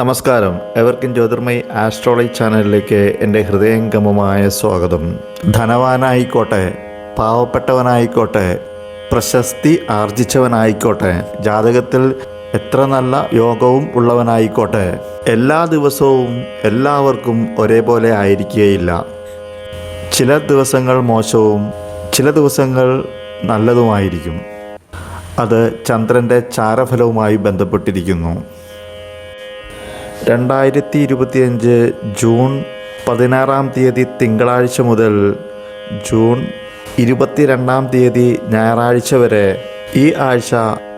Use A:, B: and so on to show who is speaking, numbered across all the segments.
A: നമസ്കാരം. എവർക്കും ജ്യോതിർമയി ആസ്ട്രോളജി ചാനലിലേക്ക് എന്റെ ഹൃദയംഗമമായ സ്വാഗതം. ധനവാനായിക്കോട്ടെ പാവപ്പെട്ടവനായിക്കോട്ടെ പ്രശസ്തി ആർജിച്ചവനായിക്കോട്ടെ ജാതകത്തിൽ എത്ര നല്ല യോഗവും ഉള്ളവനായിക്കോട്ടെ എല്ലാ ദിവസവും എല്ലാവർക്കും ഒരേപോലെ ആയിരിക്കുകയില്ല. ചില ദിവസങ്ങൾ മോശവും ചില ദിവസങ്ങൾ നല്ലതുമായിരിക്കും. അത് ചന്ദ്രന്റെ ചാരഫലവുമായി ബന്ധപ്പെട്ടിരിക്കുന്നു. രണ്ടായിരത്തി ഇരുപത്തിയഞ്ച് ജൂൺ പതിനാറാം തീയതി തിങ്കളാഴ്ച മുതൽ ജൂൺ ഇരുപത്തിരണ്ടാം തീയതി ഞായറാഴ്ച വരെ ഈ ആഴ്ച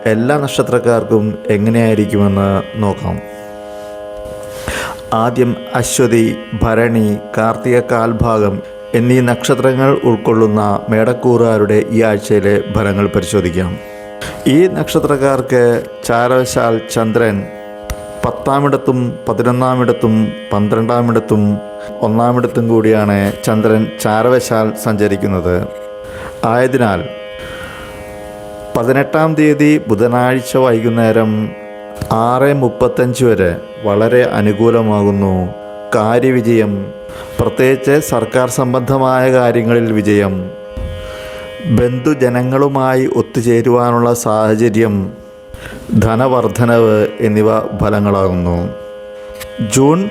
A: എല്ലാ നക്ഷത്രക്കാർക്കും എങ്ങനെയായിരിക്കുമെന്ന് നോക്കാം. ആദ്യം അശ്വതി ഭരണി കാർത്തിക കാൽഭാഗം എന്നീ നക്ഷത്രങ്ങൾ ഉൾക്കൊള്ളുന്ന മേടക്കൂറുകാരുടെ ഈ ആഴ്ചയിലെ ഫലങ്ങൾ പരിശോധിക്കാം. ഈ നക്ഷത്രക്കാർക്ക് ചാരവശാൽ ചന്ദ്രൻ പത്താമിടത്തും പതിനൊന്നാമിടത്തും പന്ത്രണ്ടാമിടത്തും ഒന്നാമിടത്തും കൂടിയാണ് ചന്ദ്രൻ ചാരവശാൽ സഞ്ചരിക്കുന്നത്. ആയതിനാൽ പതിനെട്ടാം തീയതി ബുധനാഴ്ച വൈകുന്നേരം ആറ് മുപ്പത്തഞ്ച് വരെ വളരെ അനുകൂലമാകുന്നു. കാര്യവിജയം പ്രത്യേകിച്ച് സർക്കാർ സംബന്ധമായ കാര്യങ്ങളിൽ വിജയം ബന്ധുജനങ്ങളുമായി ഒത്തുചേരുവാനുള്ള സാഹചര്യം ധനവർദ്ധനവ് എന്നിവ ഫലങ്ങളാകുന്നു. ജൂൺ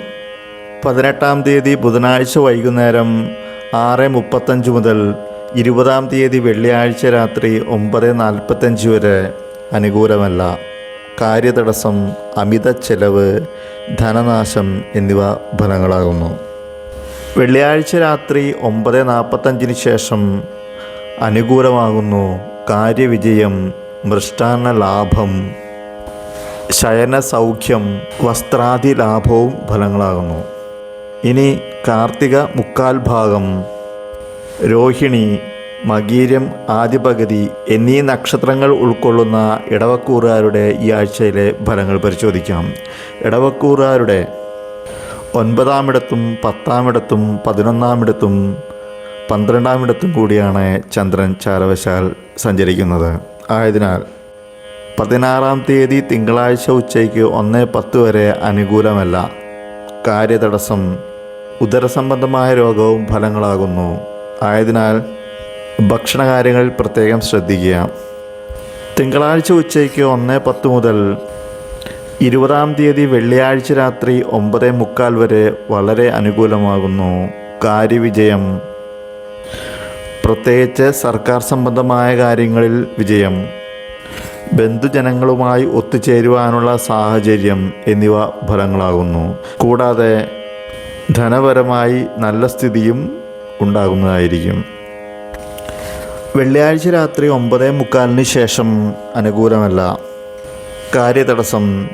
A: പതിനെട്ടാം തീയതി ബുധനാഴ്ച വൈകുന്നേരം ആറ് മുപ്പത്തഞ്ച് മുതൽ ഇരുപതാം തീയതി വെള്ളിയാഴ്ച രാത്രി ഒമ്പത് നാൽപ്പത്തഞ്ച് വരെ അനുകൂലമല്ല. കാര്യതടസ്സം അമിത ചെലവ് ധനനാശം എന്നിവ ഫലങ്ങളാകുന്നു. വെള്ളിയാഴ്ച രാത്രി ഒമ്പത് നാൽപ്പത്തഞ്ചിന് ശേഷം അനുകൂലമാകുന്നു. കാര്യവിജയം മൃഷ്ടാന്ന ലാഭം ശയന സൗഖ്യം വസ്ത്രാദി ലാഭവും ഫലങ്ങളാകുന്നു. ഇനി കാർത്തിക മുക്കാൽ ഭാഗം രോഹിണി മകീരം ആദിപഗതി എന്നീ നക്ഷത്രങ്ങൾ ഉൾക്കൊള്ളുന്ന ഇടവക്കൂറുകാരുടെ ഈ ആഴ്ചയിലെ ഫലങ്ങൾ പരിശോധിക്കാം. ഇടവക്കൂറുകാരുടെ ഒൻപതാമിടത്തും പത്താമിടത്തും പതിനൊന്നാമിടത്തും പന്ത്രണ്ടാമിടത്തും കൂടിയാണ് ചന്ദ്രൻ ചാരവശാൽ സഞ്ചരിക്കുന്നത്. ആയതിനാൽ പതിനാറാം തീയതി തിങ്കളാഴ്ച ഉച്ചയ്ക്ക് ഒന്ന് പത്ത് വരെ അനുകൂലമല്ല. കാര്യതടസ്സം ഉദരസംബന്ധമായ രോഗവും ഫലങ്ങളാകുന്നു. ആയതിനാൽ ഭക്ഷണകാര്യങ്ങളിൽ പ്രത്യേകം ശ്രദ്ധിക്കുക. തിങ്കളാഴ്ച ഉച്ചയ്ക്ക് ഒന്ന് പത്ത് മുതൽ ഇരുപതാം തീയതി വെള്ളിയാഴ്ച രാത്രി ഒമ്പത് മുക്കാൽ വരെ വളരെ അനുകൂലമാകുന്നു. കാര്യവിജയം പ്രത്യേകിച്ച് സർക്കാർ സംബന്ധമായ കാര്യങ്ങളിൽ വിജയം ബന്ധുജനങ്ങളുമായി ഒത്തുചേരുവാനുള്ള സാഹചര്യം എന്നിവ ഫലങ്ങളാകുന്നു. കൂടാതെ ധനപരമായി നല്ല സ്ഥിതിയും ഉണ്ടാകുന്നതായിരിക്കും. വെള്ളിയാഴ്ച രാത്രി ഒമ്പതേ മുക്കാലിന് ശേഷം അനുകൂലമല്ല. കാര്യതടസ്സം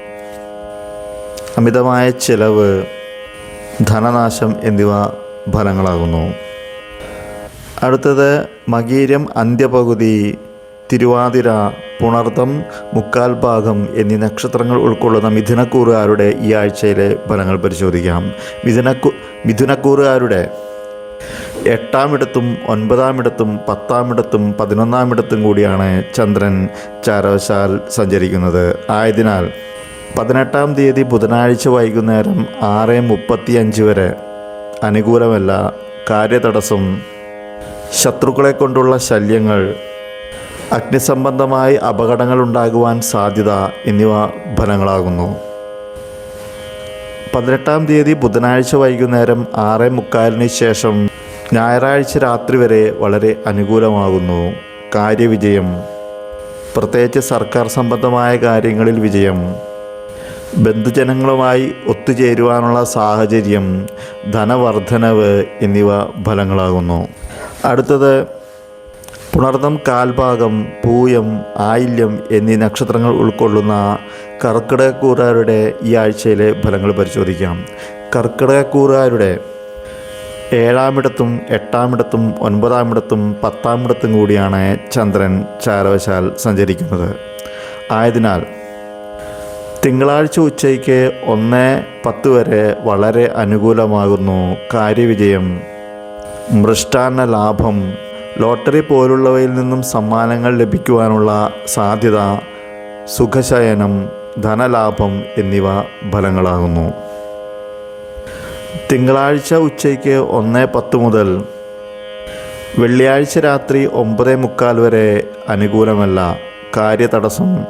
A: അമിതമായ ചെലവ് ധനനാശം എന്നിവ ഫലങ്ങളാകുന്നു. അടുത്തത് മകീരം അന്ത്യപകുതി തിരുവാതിര പുണർത്തം മുക്കാൽ ഭാഗം എന്നീ നക്ഷത്രങ്ങൾ ഉൾക്കൊള്ളുന്ന മിഥുനക്കൂറുകാരുടെ ഈ ആഴ്ചയിലെ ഫലങ്ങൾ പരിശോധിക്കാം. മിഥുനക്കു മിഥുനക്കൂറുകാരുടെ എട്ടാമിടത്തും ഒൻപതാമിടത്തും പത്താമിടത്തും പതിനൊന്നാമിടത്തും കൂടിയാണ് ചന്ദ്രൻ ചാരവശാൽ സഞ്ചരിക്കുന്നത്. ആയതിനാൽ പതിനെട്ടാം തീയതി ബുധനാഴ്ച വൈകുന്നേരം ആറ് മുപ്പത്തിയഞ്ച് വരെ അനുകൂലമല്ല. കാര്യതടസ്സം ശത്രുക്കളെ കൊണ്ടുള്ള ശല്യങ്ങൾ അഗ്നിസംബന്ധമായി അപകടങ്ങൾ ഉണ്ടാകുവാൻ സാധ്യത എന്നിവ ഫലങ്ങളാകുന്നു. പതിനെട്ടാം തീയതി ബുധനാഴ്ച വൈകുന്നേരം ആറ് മുക്കാലിന് ശേഷം ഞായറാഴ്ച രാത്രി വരെ വളരെ അനുകൂലമാകുന്നു. കാര്യവിജയം. പ്രത്യേകിച്ച് സർക്കാർ സംബന്ധമായ കാര്യങ്ങളിൽ വിജയം. ബന്ധുജനങ്ങളുമായി ഒത്തുചേരുവാനുള്ള സാഹചര്യം ധനവർദ്ധനവ് എന്നിവ ഫലങ്ങളാകുന്നു. അടുത്തത് പുണർദം കാൽഭാഗം പൂയം ആയില്യം എന്നീ നക്ഷത്രങ്ങൾ ഉൾക്കൊള്ളുന്ന കർക്കിടകക്കൂറുകാരുടെ ഈ ആഴ്ചയിലെ ഫലങ്ങൾ പരിശോധിക്കാം. കർക്കിടകക്കൂറുകാരുടെ ഏഴാമിടത്തും എട്ടാമിടത്തും ഒൻപതാമിടത്തും പത്താമിടത്തും കൂടിയാണ് ചന്ദ്രൻ ചാരവശാൽ സഞ്ചരിക്കുന്നത്. ആയതിനാൽ തിങ്കളാഴ്ച ഉച്ചയ്ക്ക് ഒന്ന് പത്ത് വരെ വളരെ അനുകൂലമാകുന്നു കാര്യവിജയം. മൃഷ്ടാന്ന ലാഭം ലോട്ടറി പോലുള്ളവയിൽ നിന്നും സമ്മാനങ്ങൾ ലഭിക്കുവാനുള്ള സാധ്യത സുഖശയനം ധനലാഭം എന്നിവ ഫലങ്ങളാകുന്നു. തിങ്കളാഴ്ച ഉച്ചയ്ക്ക് ഒന്ന് പത്ത് മുതൽ വെള്ളിയാഴ്ച രാത്രി ഒമ്പത് മുക്കാൽ വരെ അനുകൂലമല്ല കാര്യതടസ്സം.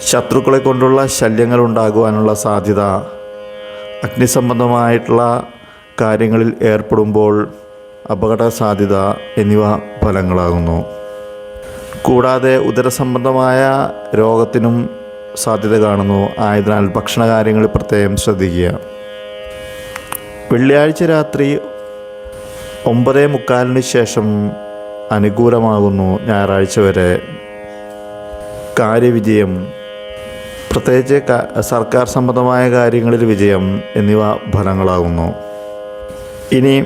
A: ശത്രുക്കളെ കൊണ്ടുള്ള ശല്യങ്ങൾ ഉണ്ടാകുവാനുള്ള സാധ്യത അഗ്നിസംബന്ധമായിട്ടുള്ള കാര്യങ്ങളിൽ ഏർപ്പെടുമ്പോൾ അപകട സാധ്യത എന്നിവ ഫലങ്ങളാകുന്നു. കൂടാതെ ഉദരസംബന്ധമായ രോഗത്തിനും സാധ്യത കാണുന്നു. ആയതിനാൽ ഭക്ഷണകാര്യങ്ങളിൽ പ്രത്യേകം ശ്രദ്ധിക്കുക. വെള്ളിയാഴ്ച രാത്രി ഒമ്പതേ മുക്കാലിന് ശേഷം അനുകൂലമാകുന്നു ഞായറാഴ്ച വരെ. കാര്യവിജയം. പ്രത്യേകിച്ച് സർക്കാർ സംബന്ധമായ കാര്യങ്ങളിൽ വിജയം എന്നിവ ഫലങ്ങളാകുന്നു. ഇനി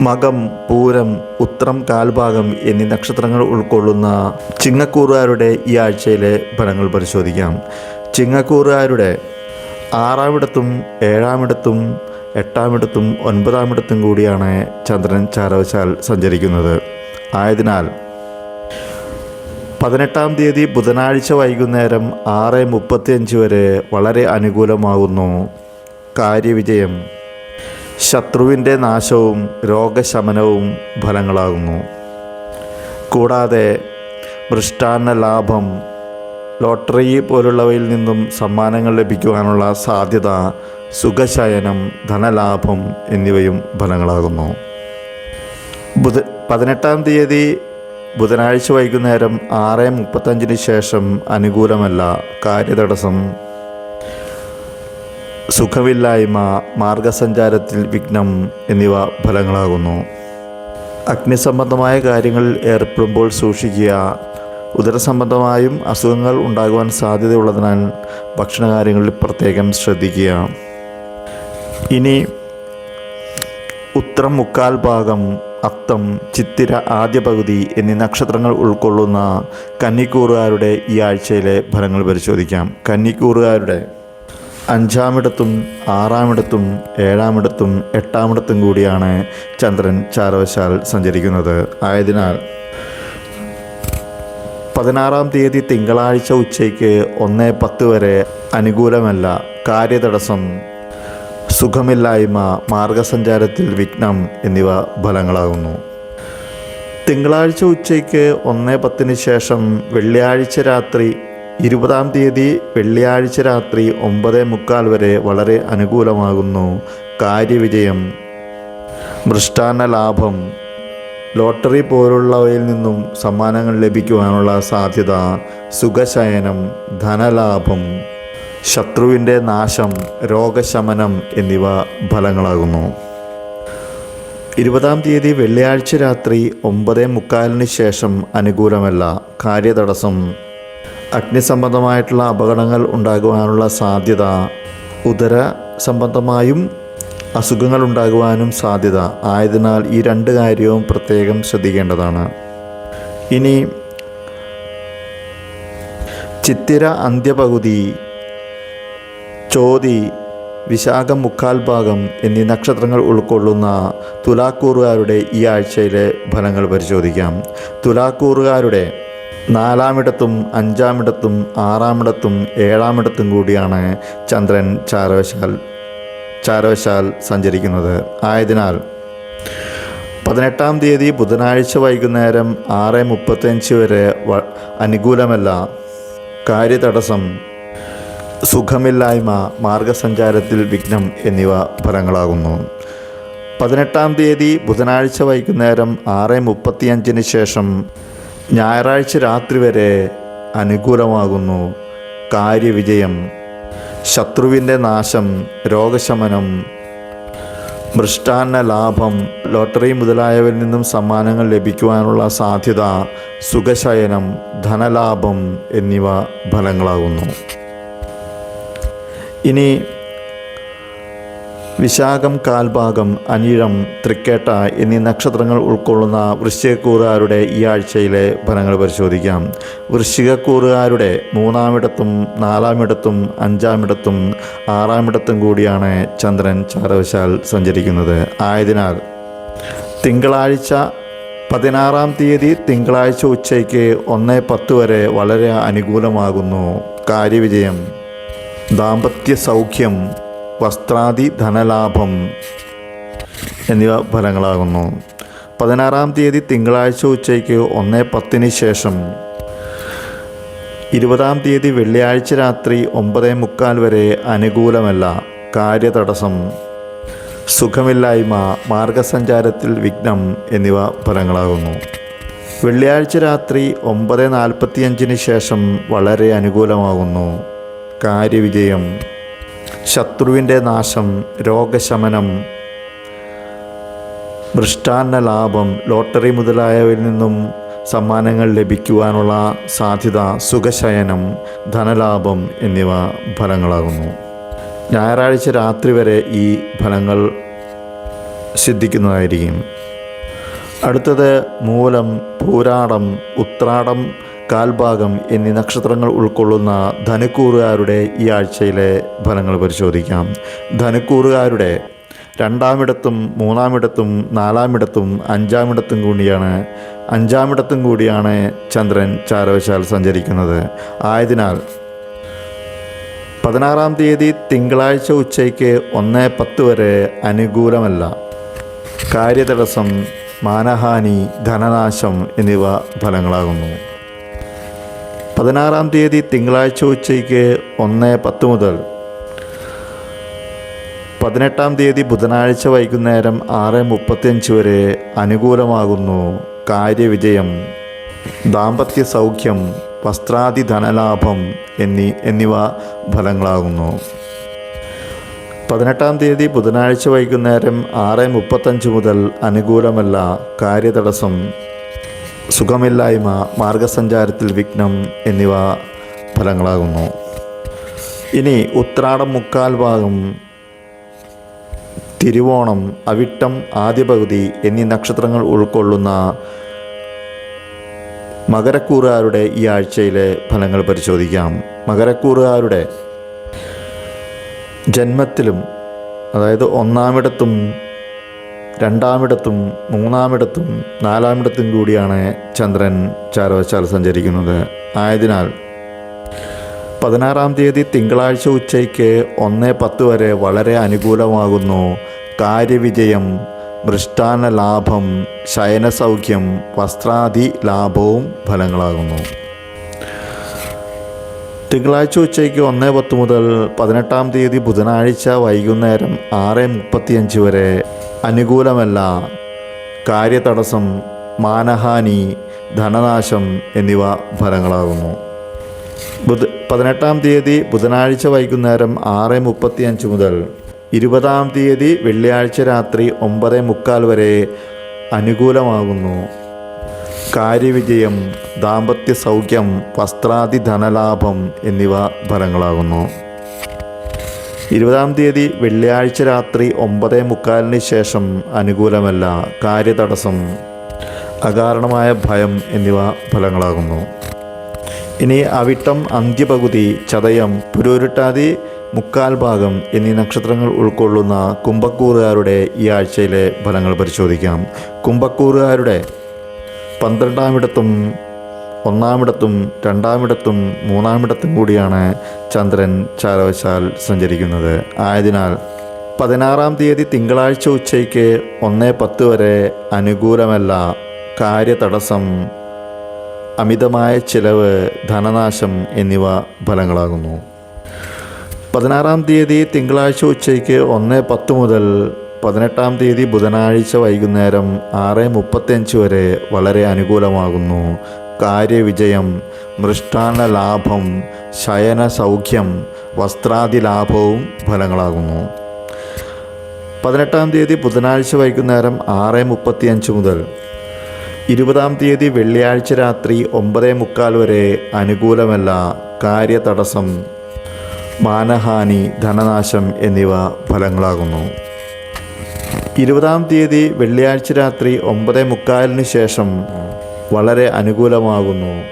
A: മകം പൂരം ഉത്രം കാൽഭാഗം എന്നീ നക്ഷത്രങ്ങൾ ഉൾക്കൊള്ളുന്ന ചിങ്ങക്കൂറുകാരുടെ ഈ ആഴ്ചയിലെ ഫലങ്ങൾ പരിശോധിക്കാം. ചിങ്ങക്കൂറുകാരുടെ ആറാമിടത്തും ഏഴാമിടത്തും എട്ടാമിടത്തും ഒൻപതാമിടത്തും കൂടിയാണ് ചന്ദ്രൻ ചാരവശാൽ സഞ്ചരിക്കുന്നത്. ആയതിനാൽ പതിനെട്ടാം തീയതി ബുധനാഴ്ച വൈകുന്നേരം ആറ് മുപ്പത്തിയഞ്ച് വരെ വളരെ അനുകൂലമാകുന്നു. കാര്യവിജയം. ശത്രുവിന്റെ നാശവും രോഗശമനവും ഫലങ്ങളാകുന്നു. കൂടാതെ മൃഷ്ടാന്ന ലാഭം ലോട്ടറി പോലുള്ളവയിൽ നിന്നും സമ്മാനങ്ങൾ ലഭിക്കുവാനുള്ള സാധ്യത സുഖശയനം ധനലാഭം എന്നിവയും ഫലങ്ങളാകുന്നു. ബുധ പതിനെട്ടാം തീയതി ബുധനാഴ്ച വൈകുന്നേരം ആറ് മുപ്പത്തഞ്ചിന് ശേഷം അനുകൂലമല്ല കാര്യതടസ്സം സുഖമില്ലായ്മ മാർഗസഞ്ചാരത്തിൽ വിഘ്നം എന്നിവ ഫലങ്ങളാകുന്നു. അഗ്നിസംബന്ധമായ കാര്യങ്ങളിൽ ഏർപ്പെടുമ്പോൾ സൂക്ഷിക്കുക. ഉദരസംബന്ധമായും അസുഖങ്ങൾ ഉണ്ടാകുവാൻ സാധ്യതയുള്ളതിനാൽ ഭക്ഷണകാര്യങ്ങളിൽ പ്രത്യേകം ശ്രദ്ധിക്കുക. ഇനി ഉത്തരം മുക്കാൽ ഭാഗം അത്തം ചിത്തിര ആദ്യ പകുതി എന്നീ നക്ഷത്രങ്ങൾ ഉൾക്കൊള്ളുന്ന കന്നിക്കൂറുകാരുടെ ഈ ആഴ്ചയിലെ ഫലങ്ങൾ പരിശോധിക്കാം. കന്നിക്കൂറുകാരുടെ അഞ്ചാമിടത്തും ആറാമിടത്തും ഏഴാമിടത്തും എട്ടാമിടത്തും കൂടിയാണ് ചന്ദ്രൻ ചാരവശാൽ സഞ്ചരിക്കുന്നത്. ആയതിനാൽ പതിനാറാം തീയതി തിങ്കളാഴ്ച ഉച്ചയ്ക്ക് ഒന്ന് പത്ത് വരെ അനുകൂലമല്ല കാര്യതടസ്സം സുഖമില്ലായ്മ മാർഗസഞ്ചാരത്തിൽ വിഘ്നം എന്നിവ ഫലങ്ങളാകുന്നു. തിങ്കളാഴ്ച ഉച്ചയ്ക്ക് ഒന്ന് പത്തിന് ശേഷം വെള്ളിയാഴ്ച രാത്രി ഇരുപതാം തീയതി വെള്ളിയാഴ്ച രാത്രി ഒമ്പത് മുക്കാൽ വരെ വളരെ അനുകൂലമാകുന്നു. കാര്യവിജയം. മൃഷ്ടാന്ന ലാഭം. ലോട്ടറി പോലുള്ളവയിൽ നിന്നും സമ്മാനങ്ങൾ ലഭിക്കുവാനുള്ള സാധ്യത. സുഖശയനം. ധനലാഭം. ശത്രുവിന്റെ നാശം രോഗശമനം എന്നിവ ഫലങ്ങളാകുന്നു. ഇരുപതാം തീയതി വെള്ളിയാഴ്ച രാത്രി ഒമ്പത് മുക്കാലിന് ശേഷം അനുകൂലമല്ല. കാര്യതടസ്സം. അഗ്നിസംബന്ധമായിട്ടുള്ള അപകടങ്ങൾ ഉണ്ടാകുവാനുള്ള സാധ്യത ഉദര സംബന്ധമായും അസുഖങ്ങൾ ഉണ്ടാകുവാനും സാധ്യത ആയതിനാൽ ഈ രണ്ട് കാര്യവും പ്രത്യേകം ശ്രദ്ധിക്കേണ്ടതാണ്. ഇനി ചിത്തിര അന്ത്യപകുതി ചോതി വിശാഖം മുക്കാൽ ഭാഗം എന്നീ നക്ഷത്രങ്ങൾ ഉൾക്കൊള്ളുന്ന തുലാക്കൂറുകാരുടെ ഈ ആഴ്ചയിലെ ഫലങ്ങൾ പരിശോധിക്കാം. തുലാക്കൂറുകാരുടെ നാലാമിടത്തും അഞ്ചാമിടത്തും ആറാമിടത്തും ഏഴാമിടത്തും കൂടിയാണ് ചന്ദ്രൻ ചാരവശാൽ ചാരവശാൽ സഞ്ചരിക്കുന്നത്. ആയതിനാൽ പതിനെട്ടാം തീയതി ബുധനാഴ്ച വൈകുന്നേരം ആറ് മുപ്പത്തഞ്ച് വരെ അനുകൂലമല്ല. കാര്യതടസ്സം സുഖമില്ലായ്മ മാർഗസഞ്ചാരത്തിൽ വിഘ്നം എന്നിവ ഫലങ്ങളാകുന്നു. പതിനെട്ടാം തീയതി ബുധനാഴ്ച വൈകുന്നേരം ആറ് മുപ്പത്തിയഞ്ചിന് ശേഷം ഞായറാഴ്ച രാത്രി വരെ അനുകൂലമാകുന്നു കാര്യവിജയം. ശത്രുവിന്റെ നാശം രോഗശമനം മൃഷ്ടാന്ന ലാഭം ലോട്ടറി മുതലായവരിൽ നിന്നും സമ്മാനങ്ങൾ ലഭിക്കുവാനുള്ള സാധ്യത സുഖശയനം ധനലാഭം എന്നിവ ഫലങ്ങളാകുന്നു. ഇനി വിശാഖം കാൽഭാഗം അനിഴം തൃക്കേട്ട എന്നീ നക്ഷത്രങ്ങൾ ഉൾക്കൊള്ളുന്ന വൃശ്ചികക്കൂറുകാരുടെ ഈ ആഴ്ചയിലെ ഫലങ്ങൾ പരിശോധിക്കാം. വൃശ്ചികക്കൂറുകാരുടെ മൂന്നാമിടത്തും നാലാമിടത്തും അഞ്ചാമിടത്തും ആറാമിടത്തും കൂടിയാണ് ചന്ദ്രൻ ചാരവശാൽ സഞ്ചരിക്കുന്നത്. ആയതിനാൽ തിങ്കളാഴ്ച പതിനാറാം തീയതി തിങ്കളാഴ്ച ഉച്ചയ്ക്ക് ഒന്ന് പത്ത് വരെ വളരെ അനുകൂലമാകുന്നു. കാര്യവിജയം. ദാമ്പത്യ സൗഖ്യം. വസ്ത്രാദി ധനലാഭം എന്നിവ ഫലങ്ങളാകുന്നു. പതിനാറാം തീയതി തിങ്കളാഴ്ച ഉച്ചയ്ക്ക് ഒന്ന് പത്തിന് ശേഷം ഇരുപതാം തീയതി വെള്ളിയാഴ്ച രാത്രി ഒമ്പതേ മുക്കാൽ വരെ അനുകൂലമല്ല കാര്യതടസ്സം സുഖമില്ലായ്മ മാർഗസഞ്ചാരത്തിൽ വിഘ്നം എന്നിവ ഫലങ്ങളാകുന്നു. വെള്ളിയാഴ്ച രാത്രി ഒമ്പത് നാൽപ്പത്തിയഞ്ചിന് ശേഷം വളരെ അനുകൂലമാകുന്നു. കാര്യവിജയം ശത്രുവിന്റെ നാശം രോഗശമനം മൃഷ്ടാന്ന ലാഭം ലോട്ടറി മുതലായവയിൽ നിന്നും സമ്മാനങ്ങൾ ലഭിക്കുവാനുള്ള സാധ്യത സുഖശയനം ധനലാഭം എന്നിവ ഫലങ്ങളാകുന്നു. ഞായറാഴ്ച രാത്രി വരെ ഈ ഫലങ്ങൾ സിദ്ധിക്കുന്നതായിരിക്കും. അടുത്തത് മൂലം പൂരാടം ഉത്രാടം കാൽഭാഗം എന്നീ നക്ഷത്രങ്ങൾ ഉൾക്കൊള്ളുന്ന ധനുക്കൂറുകാരുടെ ഈ ആഴ്ചയിലെ ഫലങ്ങൾ പരിശോധിക്കാം. ധനുക്കൂറുകാരുടെ രണ്ടാമിടത്തും മൂന്നാമിടത്തും നാലാമിടത്തും അഞ്ചാമിടത്തും കൂടിയാണ് അഞ്ചാമിടത്തും കൂടിയാണ് ചന്ദ്രൻ ചാരവശാൽ സഞ്ചരിക്കുന്നത്. ആയതിനാൽ പതിനാറാം തീയതി തിങ്കളാഴ്ച ഉച്ചയ്ക്ക് ഒന്ന് പത്ത് വരെ അനുകൂലമല്ല. കാര്യതടസ്സം മാനഹാനി ധനനാശം എന്നിവ ഫലങ്ങളാകുന്നു. പതിനാറാം തീയതി തിങ്കളാഴ്ച ഉച്ചയ്ക്ക് ഒന്ന് പത്ത് മുതൽ പതിനെട്ടാം തീയതി ബുധനാഴ്ച വൈകുന്നേരം ആറ് മുപ്പത്തിയഞ്ച് വരെ അനുകൂലമാകുന്നു കാര്യവിജയം ദാമ്പത്യ സൗഖ്യം വസ്ത്രാദി ധനലാഭം എന്നീ എന്നിവ ഫലങ്ങളാകുന്നു. പതിനെട്ടാം തീയതി ബുധനാഴ്ച വൈകുന്നേരം ആറ് മുപ്പത്തഞ്ച് മുതൽ അനുകൂലമല്ല കാര്യതടസ്സം സുഖമില്ലായ്മ മാർഗസഞ്ചാരത്തിൽ വിഘ്നം എന്നിവ ഫലങ്ങളാകുന്നു. ഇനി ഉത്രാടം മുക്കാൽ ഭാഗം തിരുവോണം അവിട്ടം ആദ്യ പകുതി എന്നീ നക്ഷത്രങ്ങൾ ഉൾക്കൊള്ളുന്ന മകരക്കൂറുകാരുടെ ഈ ആഴ്ചയിലെ ഫലങ്ങൾ പരിശോധിക്കാം. മകരക്കൂറുകാരുടെ ജന്മത്തിലും അതായത് ഒന്നാമിടത്തും രണ്ടാമിടത്തും മൂന്നാമിടത്തും നാലാമിടത്തും കൂടിയാണ് ചന്ദ്രൻ ചാരവശാൽ സഞ്ചരിക്കുന്നത്. ആയതിനാൽ പതിനാറാം തീയതി തിങ്കളാഴ്ച ഉച്ചയ്ക്ക് ഒന്ന് പത്ത് വരെ വളരെ അനുകൂലമാകുന്നു. കാര്യവിജയം മൃഷ്ടാന ലാഭം ശയനസൗഖ്യം വസ്ത്രാദി ലാഭവും ഫലങ്ങളാകുന്നു. തിങ്കളാഴ്ച ഉച്ചയ്ക്ക് ഒന്ന് പത്ത് മുതൽ പതിനെട്ടാം തീയതി ബുധനാഴ്ച വൈകുന്നേരം ആറ് മുപ്പത്തിയഞ്ച് വരെ അനുകൂലമല്ല. കാര്യതടസ്സം മാനഹാനി ധനനാശം എന്നിവ ഫലങ്ങളാകുന്നു. ബുധ പതിനെട്ടാം തീയതി ബുധനാഴ്ച വൈകുന്നേരം ആറ് മുപ്പത്തി അഞ്ച് മുതൽ ഇരുപതാം തീയതി വെള്ളിയാഴ്ച രാത്രി ഒമ്പത് മുക്കാൽ വരെ അനുകൂലമാകുന്നു. കാര്യവിജയം ദാമ്പത്യ സൗഖ്യം വസ്ത്രാദി ധനലാഭം എന്നിവ ഫലങ്ങളാകുന്നു. ഇരുപതാം തീയതി വെള്ളിയാഴ്ച രാത്രി ഒമ്പത് മുക്കാലിന് ശേഷം അനുകൂലമല്ല കാര്യതടസ്സം. അകാരണമായ ഭയം എന്നിവ ഫലങ്ങളാകുന്നു. ഇനി അവിട്ടം അന്ത്യപകുതി ചതയം പുരൂരുട്ടാതി മുക്കാൽ ഭാഗം എന്നീ നക്ഷത്രങ്ങൾ ഉൾക്കൊള്ളുന്ന കുംഭക്കൂറുകാരുടെ ഈ ആഴ്ചയിലെ ഫലങ്ങൾ പരിശോധിക്കാം. കുംഭക്കൂറുകാരുടെ പന്ത്രണ്ടാമിടത്തും ഒന്നാമിടത്തും രണ്ടാമിടത്തും മൂന്നാമിടത്തും കൂടിയാണ് ചന്ദ്രൻ ചാരവശാൽ സഞ്ചരിക്കുന്നത്. ആയതിനാൽ പതിനാറാം തീയതി തിങ്കളാഴ്ച ഉച്ചയ്ക്ക് ഒന്ന് പത്ത് വരെ അനുകൂലമല്ല കാര്യതടസ്സം അമിതമായ ചിലവ് ധനനാശം എന്നിവ ഫലങ്ങളാകുന്നു. പതിനാറാം തീയതി തിങ്കളാഴ്ച ഉച്ചയ്ക്ക് ഒന്ന് പത്ത് മുതൽ പതിനെട്ടാം തീയതി ബുധനാഴ്ച വൈകുന്നേരം ആറ് മുപ്പത്തഞ്ച് വരെ വളരെ അനുകൂലമാകുന്നു. കാര്യവിജയം മൃഷ്ടാന്ന ലാഭം ശയന സൗഖ്യം വസ്ത്രാദി ലാഭവും ഫലങ്ങളാകുന്നു. പതിനെട്ടാം തീയതി ബുധനാഴ്ച വൈകുന്നേരം ആറ് മുപ്പത്തിയഞ്ച് മുതൽ. ഇരുപതാം തീയതി വെള്ളിയാഴ്ച രാത്രി ഒമ്പത് മുക്കാൽ വരെ അനുകൂലമല്ല കാര്യതടസ്സം മാനഹാനി ധനനാശം എന്നിവ ഫലങ്ങളാകുന്നു. ഇരുപതാം തീയതി വെള്ളിയാഴ്ച രാത്രി ഒമ്പത് മുക്കാലിന് ശേഷം വളരെ അനുകൂലമാകുന്നു.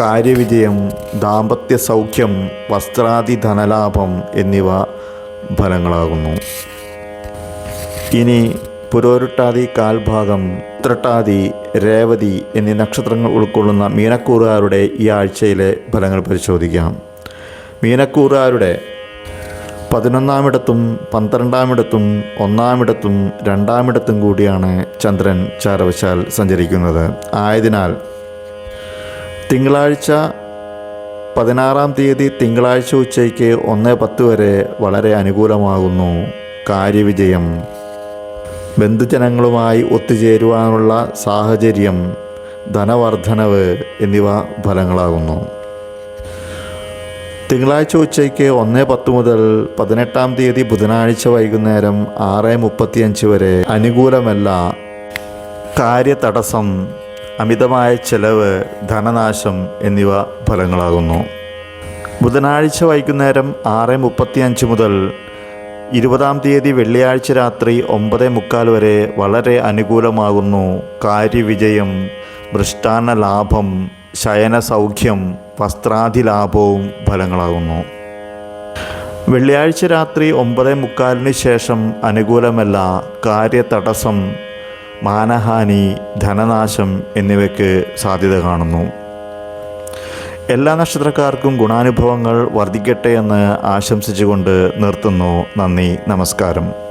A: കാര്യവിജയം ദാമ്പത്യ സൗഖ്യം വസ്ത്രാദി ധനലാഭം എന്നിവ ഫലങ്ങളാകുന്നു. ഇനി പുരോരുട്ടാതി കാൽഭാഗം ഉത്രട്ടാതി രേവതി എന്നീ നക്ഷത്രങ്ങൾ ഉൾക്കൊള്ളുന്ന മീനക്കൂറുകാരുടെ ഈ ആഴ്ചയിലെ ഫലങ്ങൾ പരിശോധിക്കാം. മീനക്കൂറുകാരുടെ പതിനൊന്നാമിടത്തും പന്ത്രണ്ടാമിടത്തും ഒന്നാമിടത്തും രണ്ടാമിടത്തും കൂടിയാണ് ചന്ദ്രൻ ചാരവശാൽ സഞ്ചരിക്കുന്നത്. ആയതിനാൽ തിങ്കളാഴ്ച പതിനാറാം തീയതി തിങ്കളാഴ്ച ഉച്ചയ്ക്ക് ഒന്ന് പത്ത് വരെ വളരെ അനുകൂലമാകുന്നു കാര്യവിജയം. ബന്ധുജനങ്ങളുമായി ഒത്തുചേരുവാനുള്ള സാഹചര്യം ധനവർദ്ധനവ് എന്നിവ ഫലങ്ങളാകുന്നു. തിങ്കളാഴ്ച ഉച്ചയ്ക്ക് ഒന്ന് പത്ത് മുതൽ പതിനെട്ടാം തീയതി ബുധനാഴ്ച വൈകുന്നേരം ആറ് മുപ്പത്തിയഞ്ച് വരെ അനുകൂലമല്ല. കാര്യതടസ്സം അമിതമായ ചെലവ് ധനനാശം എന്നിവ ഫലങ്ങളാകുന്നു. ബുധനാഴ്ച വൈകുന്നേരം ആറ് മുപ്പത്തിയഞ്ച് മുതൽ ഇരുപതാം തീയതി വെള്ളിയാഴ്ച രാത്രി ഒമ്പത് മുക്കാൽ വരെ വളരെ അനുകൂലമാകുന്നു. കാര്യവിജയം മൃഷ്ടാന്ന ലാഭം ശയന സൗഖ്യം വസ്ത്രാധിലാഭവും ഫലങ്ങളാകുന്നു. വെള്ളിയാഴ്ച രാത്രി ഒമ്പതേ മുക്കാലിന് ശേഷം അനുകൂലമല്ല കാര്യതടസ്സം മാനഹാനി ധനനാശം എന്നിവയ്ക്ക് സാധ്യത കാണുന്നു. എല്ലാ നക്ഷത്രക്കാർക്കും ഗുണാനുഭവങ്ങൾ വർദ്ധിക്കട്ടെ എന്ന് ആശംസിച്ചുകൊണ്ട് നിർത്തുന്നു. നന്ദി നമസ്കാരം.